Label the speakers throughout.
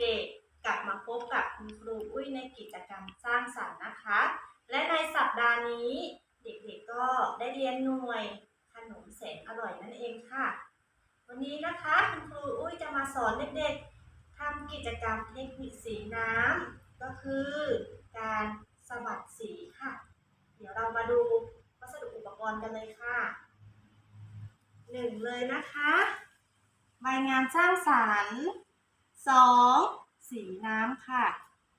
Speaker 1: เด็กกลับมาพบกับคุณครูอุ้ยในกิจกรรมสร้างสรรค์นะคะ และในสัปดาห์นี้เด็กๆก็ได้เรียนหน่วยขนมแสนอร่อยนั่นเองค่ะ วันนี้นะคะคุณครูอุ้ยจะมาสอนเด็กๆทำกิจกรรมเทคนิคสีน้ำก็คือการสะบัดสีค่ะ เดี๋ยวเรามาดูวัสดุอุปกรณ์กันเลยค่ะหนึ่งเลยนะคะ ใบงานสร้างสารรค์ สองสีน้ำค่ะ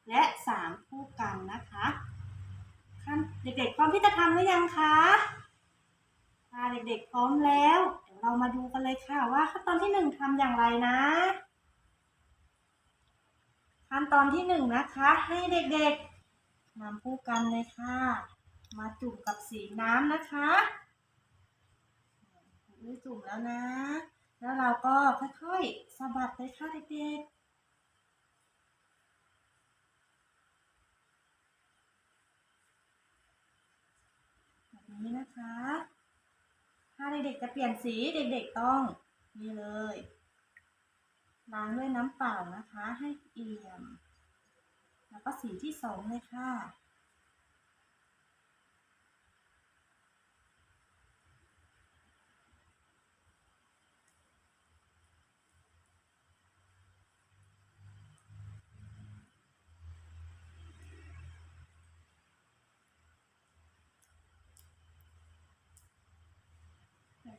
Speaker 1: และสามคู่กันนะคะขั้นเด็กๆพร้อมที่จะทำหรือยังคะถ้าเด็กๆพร้อมแล้วเดี๋ยวเรามาดูกันเลยค่ะว่าขั้นตอนที่หนึ่งทำอย่างไรนะ ขั้นตอนที่หนึ่งนะคะ ให้เด็กๆนำคู่กันเลยค่ะ มาจุ่มกับสีน้ำนะคะจุ่มแล้วนะ แล้วเราก็ค่อยๆสะบัดเลยค่ะเด็กๆแบบนี้นะคะ ถ้าเด็กๆจะเปลี่ยนสีเด็กๆต้องนี่เลยล้างด้วยน้ำเปล่านะคะ ให้เอี่ยม แล้วก็สีที่สองเลยค่ะ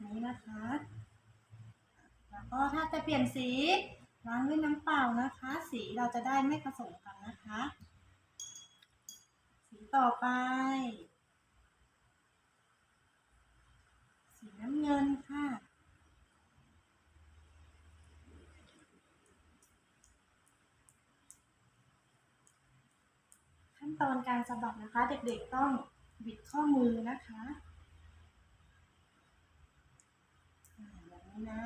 Speaker 1: นี้นะคะ แล้วก็ถ้าจะเปลี่ยนสีล้างด้วยน้ำเปล่านะคะ สีเราจะได้ไม่ผสมกันนะคะ สีต่อไป สีน้ำเงินค่ะขั้นตอนการสะบัดนะคะ เด็กๆต้องบิดข้อมือนะคะ อ่าแบบ นะ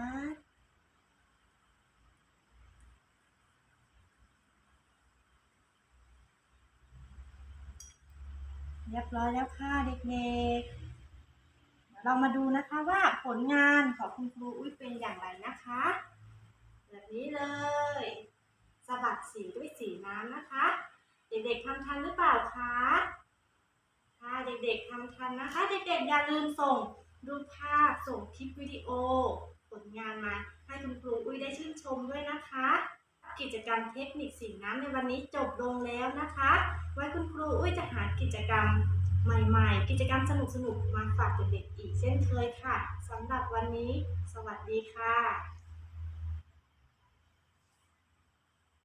Speaker 1: เรียบร้อยแล้วค่ะเด็กๆ เรามาดูนะคะว่าผลงานของคุณครูอุ้ยเป็นอย่างไรนะคะแบบนี้เลยสะบัดสีด้วยสีน้ำนะคะ เด็กๆทำทันหรือเปล่าคะถ้าเด็กๆทำทันนะคะ เด็กๆอย่าลืมส่งรูปภาพส่งคลิปวิดีโอ งานมา ให้คุณครูอุ้ยได้ชื่นชมด้วยนะคะ กิจกรรมเทคนิคสีน้ำในวันนี้จบลงแล้วนะคะ ไว้คุณครูอุ้ยจะหากิจกรรมใหม่ๆ กิจกรรมสนุกๆ มาฝากเด็กๆอีกเช่นเคยค่ะสำหรับวันนี้ สวัสดีค่ะ